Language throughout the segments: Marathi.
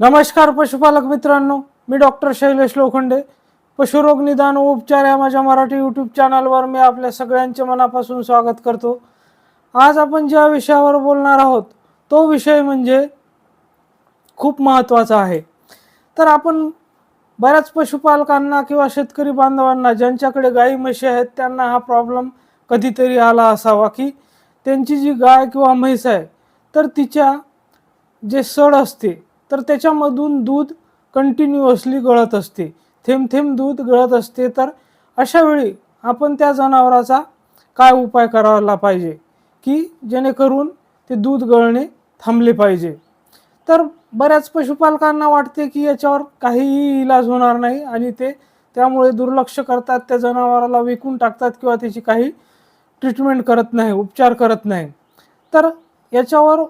नमस्कार पशुपालक मित्रांनो मी डॉक्टर शैलेश लोखंडे. पशुरोग निदान व उपचार या माझ्या मराठी यूट्यूब चॅनलवर मी आपल्या सगळ्यांचे मनापासून स्वागत करतो. आज आपण ज्या विषयावर बोलणार आहोत तो विषय म्हणजे खूप महत्त्वाचा आहे. तर आपण बऱ्याच पशुपालकांना किंवा शेतकरी बांधवांना ज्यांच्याकडे गाई म्हशी आहेत त्यांना हा प्रॉब्लेम कधीतरी आला असावा की त्यांची जी गाय किंवा म्हैस आहे तर तिच्या जे सड असते तर त्याच्यामधून दूध कंटिन्युअसली गळत असते. थेंब थेंब दूध गळत असते. तर अशा वेळी आपण त्या जनावराचा काय उपाय करायला पाहिजे? की जेणेकरून ते दूध गळणे थांबले पाहिजे. तर बऱ्याच पशुपालकांना वाटते की याच्यावर काहीही इलाज होणार नाही आणि ते त्यामुळे दुर्लक्ष करतात. त्या जनावराला विकून टाकतात किंवा त्याची काही ट्रीटमेंट करत नाही उपचार करत नाही. तर याच्यावर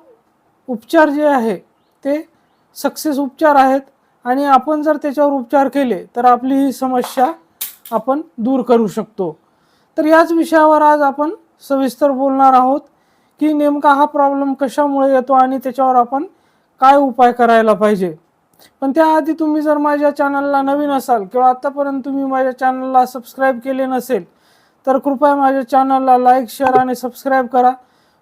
उपचार जे आहे ते सक्सेस उपचार आहेत आणि आपण जर त्याच्यावर उपचार केले तर आपली ही समस्या आपण दूर करू शकतो. तर याच विषयावर आज आपण सविस्तर बोलणार आहोत की नेमका हा प्रॉब्लेम कशामुळे येतो आणि त्याच्यावर आपण काय उपाय करायला पाहिजे. पण त्याआधी तुम्ही जर माझ्या चॅनलला नवीन असाल किंवा आतापर्यंत तुम्ही माझ्या चॅनलला सबस्क्राईब केले नसेल तर कृपया माझ्या चॅनलला लाईक शेअर आणि सबस्क्राईब करा.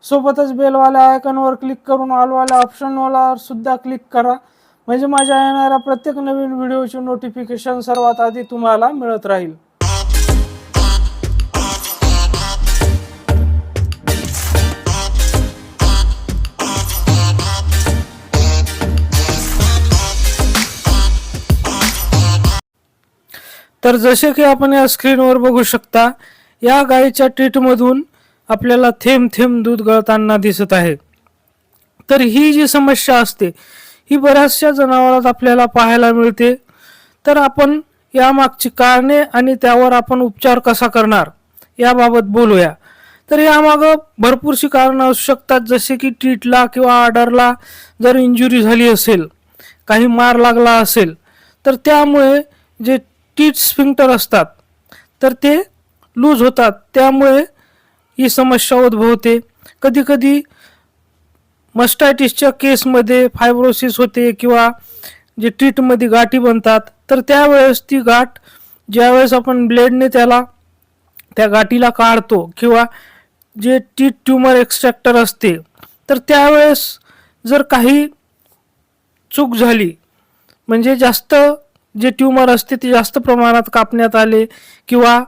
सोबतच बेलवाल्या आयकॉनवर क्लिक करून ऑलवाल्या ऑप्शनवाला सुद्धा क्लिक करा. म्हणजे माझ्या येणाऱ्या प्रत्येक नवीन व्हिडिओची नोटिफिकेशन सर्वात आधी तुम्हाला मिळत राहील. तर जसे की आपण या स्क्रीनवर बघू शकता या गाईच्या ट्रीटमधून आपल्याला थेंब थेंब दूध गळताना दिसत आहे. तर ही जी समस्या असते ही बऱ्याचशा जनावरात आपल्याला पाहायला मिळते. तर आपण यामागची कारणे आणि त्यावर आपण उपचार कसा करणार याबाबत बोलूया. तर यामागं भरपूरशी कारणं असू शकतात जसे की टीटला किंवा आर्डरला जर इंजुरी झाली असेल काही मार लागला असेल तर त्यामुळे जे टीट स्फिंक्टर असतात तर ते लूज होतात. त्यामुळे ही समस्या उद्भवते. कधीकधी मस्टायटिसच्या केसमध्ये फायब्रोसिस होते किंवा जे ट्रीटमध्ये गाठी बनतात तर त्यावेळेस ती गाठ ज्यावेळेस आपण ब्लेडने त्याला त्या गाठीला काढतो किंवा जे टी ट्यूमर एक्स्ट्रॅक्टर असते तर त्यावेळेस जर काही चूक झाली म्हणजे जास्त जे ट्यूमर असते ते जास्त प्रमाणात कापण्यात आले किंवा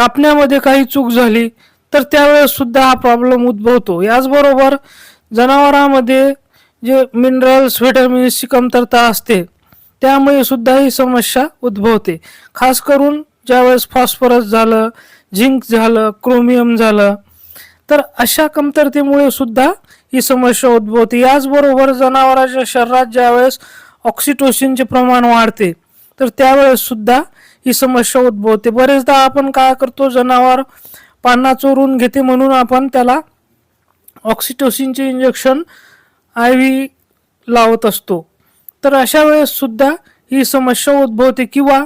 कापण्यामध्ये काही चूक झाली तर त्यावेळेस सुद्धा हा प्रॉब्लेम उद्भवतो. याचबरोबर जनावरांमध्ये जे मिनरल्स व्हिटॅमिन्सची कमतरता असते त्यामुळे सुद्धा ही समस्या उद्भवते. खास करून ज्यावेळेस फॉस्फरस झालं झिंक झालं क्रोमियम झालं तर अशा कमतरतेमुळे सुद्धा ही समस्या उद्भवते. याचबरोबर जनावरांच्या शरीरात ज्यावेळेस ऑक्सिटोसिनचे प्रमाण वाढते तर त्यावेळेस सुद्धा ही समस्या उद्भवते. बरेचदा आपण काय करतो जनावर पाना चोरून घेते म्हणून आपण त्याला ऑक्सिटोसिनचे इंजेक्शन आय व्ही लावत असतो. तर अशा वेळेस सुद्धा ही समस्या उद्भवते किंवा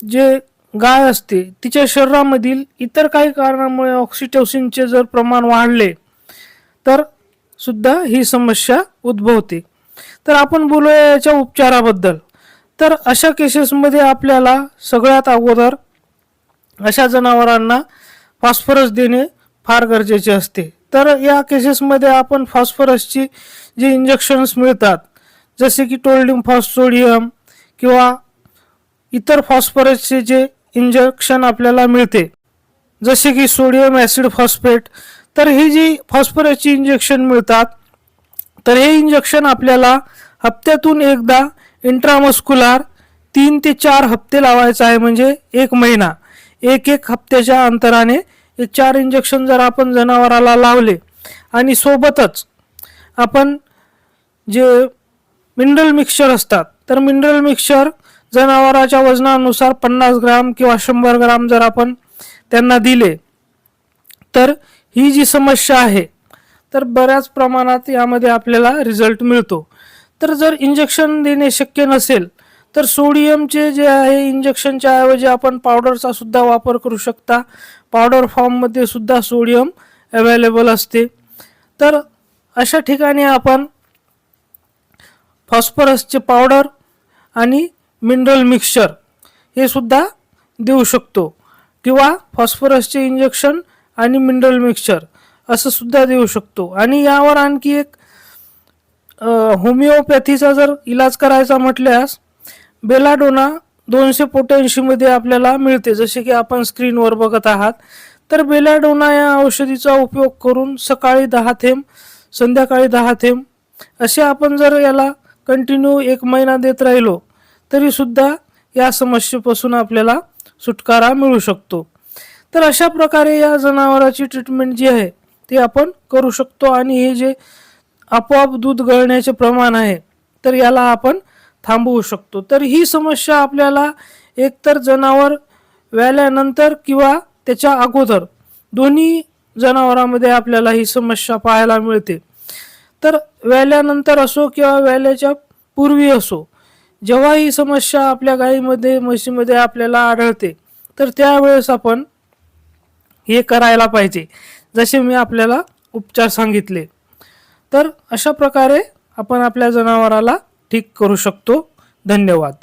जे गाय असते तिच्या शरीरामधील इतर काही कारणामुळे ऑक्सिटोसिनचे जर प्रमाण वाढले तर सुद्धा ही समस्या उद्भवते. तर आपण बोलूया याच्या उपचाराबद्दल. तर अशा केसेसमध्ये आपल्याला सगळ्यात अगोदर अशा जनावरांना फॉस्फरस देणे फार गरजेचे असते. तर या केसेसमध्ये आपण फॉस्फरसची जे इंजेक्शन्स मिळतात जसे की टोल्डिम फॉस्फोडियम किंवा इतर फॉस्फरसचे जे इंजेक्शन आपल्याला मिळते जसे की सोडियम ॲसिड फॉस्फेट तर ही जी फॉस्फरसची इंजेक्शन मिळतात तर हे इंजेक्शन आपल्याला हप्त्यातून एकदा इंट्रामस्कुलार तीन ते चार हप्ते लावायचं आहे म्हणजे एक महिना. एक एक हप्त्याच्या अंतराने हे चार इंजेक्शन जर आपण जनावराला लावले आणि सोबतच आपण जे मिनरल मिक्सचर असतात तर मिनरल मिक्सचर जनावराच्या वजनानुसार पन्नास ग्राम किंवा शंभर ग्राम जर आपण त्यांना दिले तर ही जी समस्या आहे तर बऱ्याच प्रमाणात यामध्ये आपल्याला रिझल्ट मिळतो. तर जर इंजेक्शन देणे शक्य नसेल तर सोडियमचे जे आहे इंजेक्शनच्या ऐवजी आपण पावडरचा सुद्धा वापर करू शकता. पावडर फॉर्ममध्ये सुद्धा सोडियम अवेलेबल असते. तर अशा ठिकाणी आपण फॉस्फरसचे पावडर आणि मिनरल मिक्सचर हे सुद्धा देऊ शकतो. किंवा फॉस्फरसचे इंजेक्शन आणि मिनरल मिक्सचर असं सुद्धा देऊ शकतो. आणि यावर आणखी एक होमिओपॅथीचा जर इलाज करायचा म्हटल्यास बेलाडोना दोनशे पोटॅन्शीमध्ये आपल्याला मिळते. जसे की आपण स्क्रीनवर बघत आहात. तर बेलाडोना या औषधीचा उपयोग करून सकाळी दहा थेंब संध्याकाळी दहा थेंब असे आपण जर याला कंटिन्यू एक महिना देत राहिलो तरीसुद्धा या समस्येपासून आपल्याला सुटकारा मिळू शकतो. तर अशा प्रकारे या जनावराची ट्रीटमेंट जी आहे ती आपण करू शकतो. आणि हे जे आपोआप दूध गळण्याचे प्रमाण आहे तर याला आपण थांबवू शकतो. तर ही समस्या आपल्याला एकतर जनावर व्याल्यानंतर किंवा त्याच्या अगोदर दोन्ही जनावरांमध्ये आपल्याला ही समस्या पाहायला मिळते. तर व्याल्यानंतर असो किंवा व्याल्याच्या पूर्वी असो जेव्हा ही समस्या आपल्या गायीमध्ये म्हशीमध्ये आपल्याला आढळते तर त्यावेळेस आपण हे करायला पाहिजे जसे मी आपल्याला उपचार सांगितले. तर अशा प्रकारे आपण आपल्या जनावराला ठीक करू शकतो. धन्यवाद.